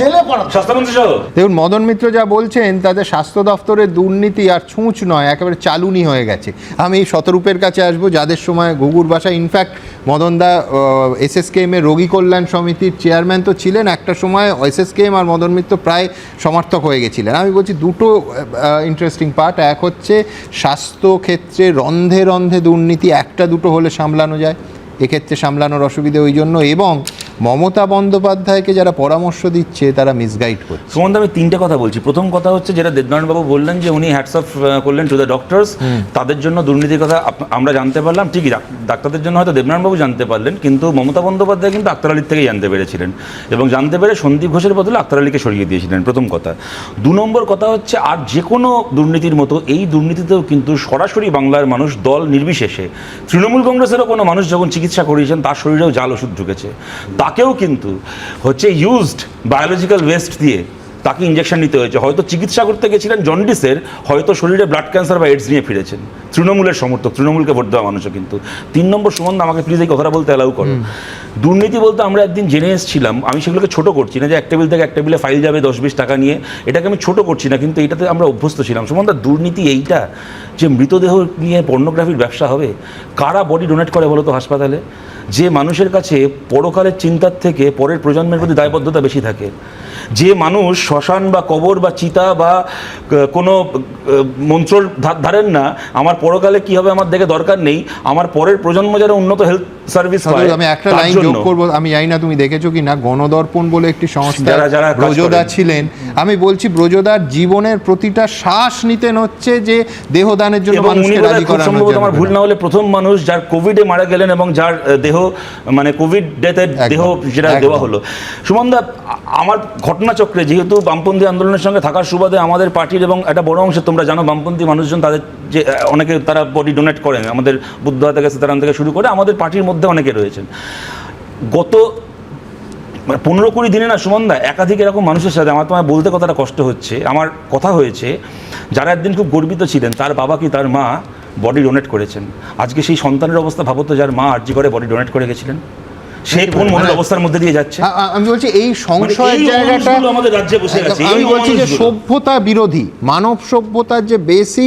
জেলে স্বাস্থ্যমন্ত্রী সহ। দেখুন মদন মিত্র যা বলছেন তাদের স্বাস্থ্য দপ্তরের দুর্নীতি আর ছুঁচ নয় একেবারে চালুনি হয়ে গেছে। আমি শতরূপের কাছে আসব যাদের সময় ঘুঘুর বাসা ইনফ্যাক্ট মদনদা এসএসকেএম এর রোগী কল্যাণ সমিতির চেয়ারম্যান তো ছিলেন একটা সময় এসএসকেএম আর মদন মিত্র প্রায় সমর্থক হয়ে গেছিলেন। আমি বলছি দুটো ইন্টারেস্টিং পার্ট এক হচ্ছে স্বাস্থ্য ক্ষেত্রে রন্ধে রন্ধে দুর্নীতি একটা দুটো হলে সামলানো যায় এক্ষেত্রে সামলানোর অসুবিধে ওই জন্য এবং মমতা বন্দ্যোপাধ্যায়কে যারা পরামর্শ দিচ্ছে তারা মিসগাইড করছে। সুমন্ত আমি তিনটে কথা বলছি। প্রথম কথা হচ্ছে যেটা দেবনারায়ণবাবু বললেন যে উনি হ্যাটস অফ করলেন টু দ্য ডক্টরস তাদের জন্য দুর্নীতির কথা আমরা জানতে পারলাম। ঠিকই ডাক- ডাক্তারদের জন্য হয়তো দেবনারায়ণবাবু জানতে পারলেন কিন্তু মমতা বন্দ্যোপাধ্যায় কিন্তু আক্তার আলীর থেকেই জানতে পেরেছিলেন। এবং জানতে পেরে সন্দীপ ঘোষের বদলে আক্তার আলীকে সরিয়ে দিয়েছিলেন প্রথম কথা। দু নম্বর কথা হচ্ছে আর যে কোনো দুর্নীতির মতো এই দুর্নীতিতেও কিন্তু সরাসরি বাংলার মানুষ দল নির্বিশেষে। তৃণমূল কংগ্রেসেরও কোনো মানুষ যখন চিকিৎসা করিয়েছেন তার শরীরেও জাল ওষুধ ঢুকেছে। তাকেও কিন্তু হচ্ছে ইউজড বায়োলজিক্যাল ওয়েস্ট দিয়ে তাকে ইঞ্জেকশন নিতে হয়েছে। হয়তো চিকিৎসা করতে গেছিলেন জন্ডিসের হয়তো শরীরে ব্লাড ক্যান্সার বা এইডস নিয়ে ফিরেছেন। তৃণমূলের সমর্থক তৃণমূলকে ভোট দেওয়া মানুষও কিন্তু। তিন নম্বর সুমন আমাকে প্লিজ এই কথাটা বলতে অ্যালাউ করো। দুর্নীতি বলতে আমরা একদিন জেনে এসেছিলাম আমি সেগুলোকে ছোট করছি না যে এক টেবিল থেকে এক টেবিলে ফাইল যাবে দশ বিশ টাকা নিয়ে। এটাকে আমি ছোট করছি না কিন্তু এটাতে আমরা অভ্যস্ত ছিলাম। সুমনদা দুর্নীতি এইটা যে মৃতদেহ নিয়ে পর্নোগ্রাফির ব্যবসা হবে? কারা বডি ডোনেট করে বলো তো হাসপাতালে? যে মানুষের কাছে পরকালের চিন্তার থেকে পরের প্রজন্মের প্রতি দায়বদ্ধতা বেশি থাকে, যে মানুষ শ্মশান বা কবর বা চিতা বা কোনো মন্ত্র ধারেন না, আমার পরকালে কি হবে আমার দেখে দরকার নেই, আমার পরের প্রজন্ম যারা উন্নত হেলথ সার্ভিস পায় আমি একটা লাইন যোগ করব। আমি জানি না তুমি দেখেছ কি না গণদর্পণ বলে একটি সংস্থা যারা- ব্রজদা ছিলেন। আমি বলছি ব্রজদার জীবনের প্রতিটা শ্বাস নিতেন হচ্ছে যে দেহদানের জন্য মানুষকে রাজি খুব করানোর সম্ভবত আমার ভুল না হলে প্রথম মানুষ যার কোভিডে মারা গেলেন এবং যার দেহ মানে কোভিড ডেথের দেহ যেটা দেওয়া হলো। সুমনদা আমার ঘটনাচক্রে যেহেতু বামপন্থী আন্দোলনের সঙ্গে থাকার সুবাদে আমাদের পার্টির এবং একটা বড় অংশে তোমরা জানো বামপন্থী মানুষজন তাদের যে অনেকে তারা বডি ডোনেট করেন। আমাদের বুদ্ধ থেকে সীতারাম থেকে শুরু করে আমাদের পার্টির মধ্যে অনেকে রয়েছেন। গত মানে পনেরো কুড়ি দিনে না সুমনদা একাধিক এরকম মানুষের সাথে আমার তোমায় বলতে কথাটা কষ্ট হচ্ছে আমার কথা হয়েছে যারা একদিন খুব গর্বিত ছিলেন তার বাবা কি তার মা বডি ডোনেট করেছেন? আজকে সেই সন্তানের অবস্থা ভাবো তো যার মা আর্জি করে বডি ডোনেট করে গেছিলেন। সে কোন মনের অবস্থার মধ্যে দিয়ে যাচ্ছে? আমি বলছি এই মানে সংশয়ের জায়গাটা আমাদের রাজ্যে বসে আছে আমি বলছি যে সভ্যতা বিরোধী মানব সভ্যতার যে বেসিক